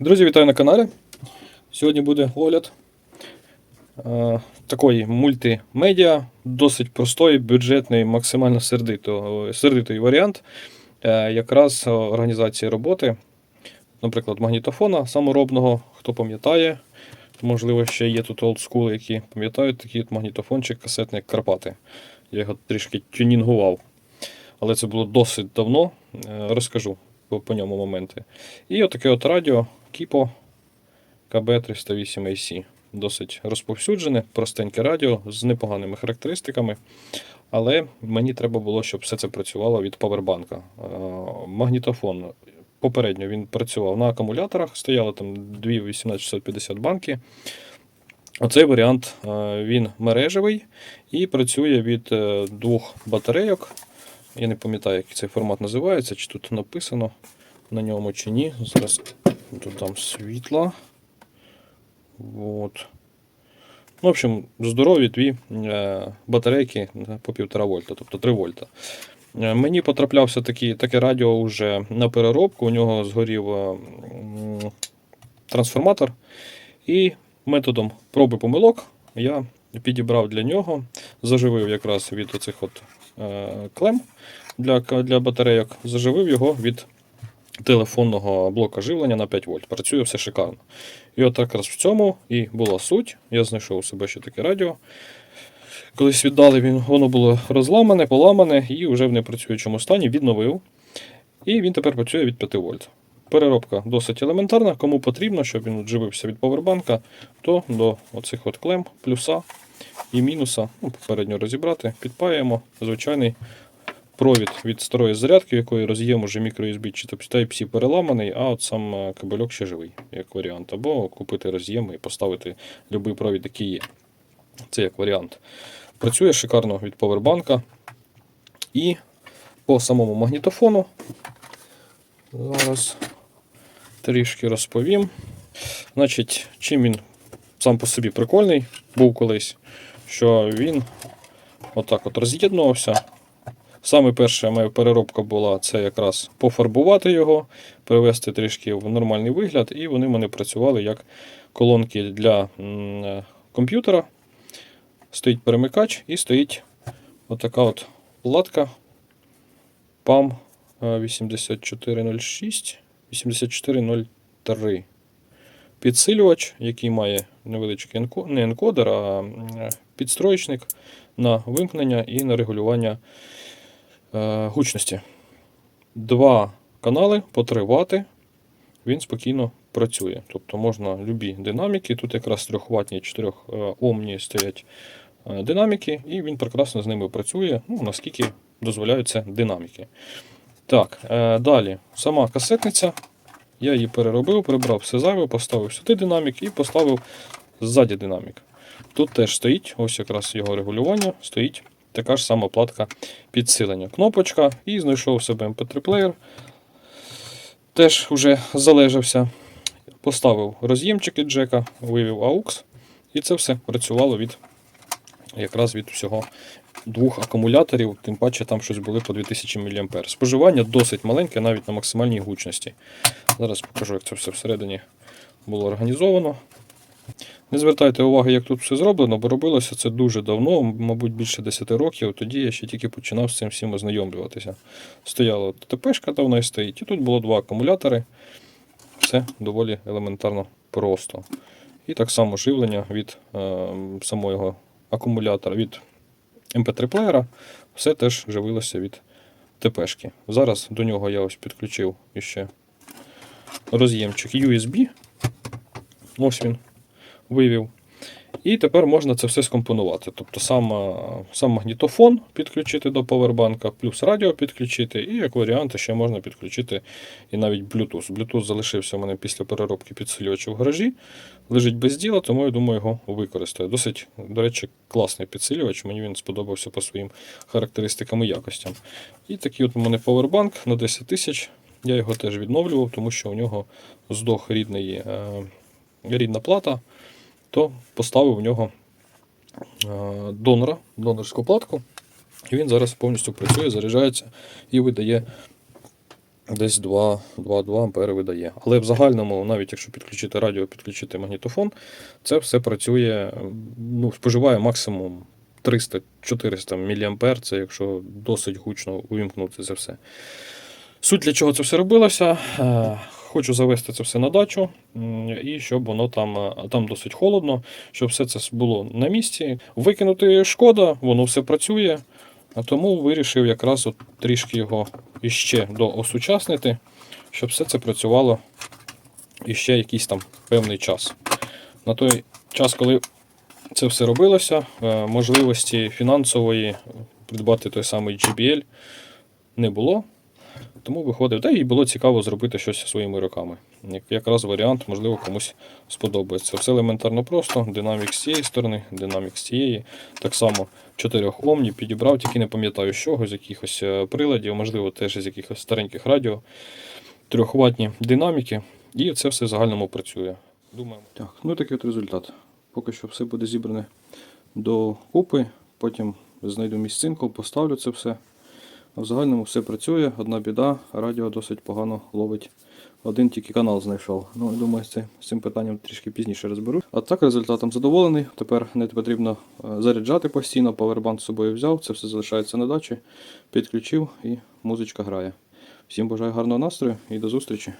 Друзі, вітаю на каналі. Сьогодні буде огляд е, такої мультимедіа, досить простої, бюджетний, максимально сердито, сердитий варіант е, якраз організації роботи, наприклад, магнітофона саморобного, хто пам'ятає. Можливо, ще є тут олдскули, які пам'ятають такий от магнітофончик касетний Карпати. Я його трішки тюнінгував. Але це було досить давно. Е, Розкажу по, ньому моменти. І отаке от радіо Кіпо КБ308AC. Досить розповсюджене, простеньке радіо з непоганими характеристиками. Але мені треба було, щоб все це працювало від павербанка. Е, Магнітофон. Попередньо він працював на акумуляторах, стояли там дві 18650 банки. Оцей варіант е, він мережевий і працює від е, двох батарейок. Я не пам'ятаю, як цей формат називається, чи тут написано на ньому чи ні. Зараз додам світла. От. Ну, в общем, здорові дві е, батарейки по 1,5 вольта, тобто 3 вольта. Е, Мені потраплявся такий, таке радіо вже на переробку. У нього згорів е, трансформатор. І методом проби помилок я підібрав для нього, заживив якраз від оцих от клем для, для батарейок, заживив його від телефонного блока живлення на 5 вольт. Працює все шикарно. І от якраз в цьому і була суть. Я знайшов у себе ще таке радіо. Колись віддали, він, воно було розламане, поламане і вже в непрацюючому стані відновив. І він тепер працює від 5 вольт. Переробка досить елементарна. Кому потрібно, щоб він живився від повербанка, то до оцих от клем, плюса і мінуса, ну, попередньо розібрати, підпаємо звичайний провід від старої зарядки, якої роз'єм уже мікро-USB чи Type-C переламаний, а от сам е, кабельок ще живий, як варіант. Або купити роз'єм і поставити будь-який провід, який є. Це як варіант. Працює шикарно від повербанка. І по самому магнітофону зараз трішки розповім. Значить, чим він сам по собі прикольний був колись, що він отак от роз'єднувався. Саме перша моя переробка була це якраз пофарбувати його, привести трішки в нормальний вигляд, і вони в мене працювали як колонки для е, комп'ютера. Стоїть перемикач і стоїть отака от платка PAM е, 8406 8403. Підсилювач, який має невеличкий не енкодер, а підстроєчник на вимкнення і на регулювання е, гучності. Два канали по 3 Вт. Він спокійно працює. Тобто можна любі динаміки. Тут якраз 3 ватні 4 омні стоять е, динаміки, і він прекрасно з ними працює, ну, наскільки дозволяються динаміки. Так, е, далі. Сама касетниця. Я її переробив, прибрав все зайве, поставив сюди динамік і поставив ззаді динамік. Тут теж стоїть, ось якраз його регулювання, стоїть така ж сама платка підсилення. Кнопочка і знайшов себе MP3 плеєр. Теж вже залежався. Поставив роз'ємчики джека, вивів AUX, і це все працювало від якраз від всього двох акумуляторів, тим паче там щось були по 2000 мА. Споживання досить маленьке, навіть на максимальній гучності. Зараз покажу, як це все всередині було організовано. Не звертайте уваги, як тут все зроблено, бо робилося це дуже давно, мабуть, більше 10 років. Тоді я ще тільки починав з цим всім ознайомлюватися. Стояла ТПшка давно і стоїть, і тут було два акумулятори. Все доволі елементарно просто. І так само живлення від е, самого акумулятора, від MP3 плеєра, все теж живилося від ТПшки. Зараз до нього я ось підключив іще роз'ємчик USB. Ось він вивів. І тепер можна це все скомпонувати. Тобто сам, е, сам магнітофон підключити до повербанка, плюс радіо підключити, і як варіант ще можна підключити і навіть Bluetooth. Bluetooth залишився у мене після переробки підсилювача в гаражі. Лежить без діла, тому я думаю, його використаю. Досить, до речі, класний підсилювач, мені він сподобався по своїм характеристикам і якостям. І такий от у мене повербанк на 10 тисяч. Я його теж відновлював, тому що у нього здох рідний, е, рідна плата то поставив в нього е, донора, донорську платку, і він зараз повністю працює, заряджається і видає десь 2 2,2 ампери видає. Але в загальному, навіть якщо підключити радіо, підключити магнітофон, це все працює, ну, споживає максимум 300-400 мА, це якщо досить гучно увімкнути це все. Суть для чого це все робилося? Хочу завести це все на дачу, і щоб воно там, е, там досить холодно, щоб все це було на місці. Викинути шкода, воно все працює. Тому вирішив якраз от трішки його іще доосучаснити, щоб все це працювало іще якийсь там певний час. На той час, коли це все робилося, е, можливості фінансової придбати той самий GBL не було. Тому виходив, та і було цікаво зробити щось своїми руками. Як- Якраз варіант, можливо, комусь сподобається. Все елементарно просто. Динамік з цієї сторони, динамік з цієї. Так само 4 омні підібрав, тільки не пам'ятаю з чого, з якихось е, приладів, можливо, теж з якихось стареньких радіо. Трьохватні динаміки, і це все в загальному працює. Думаємо. Так, ну такий от результат. Поки що все буде зібране до купи, потім знайду місцинку, поставлю це все. В загальному все працює, одна біда, радіо досить погано ловить. Один тільки канал знайшов. Ну, думаю, з цим питанням трішки пізніше розберу. А так результатом задоволений. Тепер не потрібно е, заряджати постійно, павербанк з собою взяв, це все залишається на дачі, підключив і музичка грає. Всім бажаю гарного настрою і до зустрічі!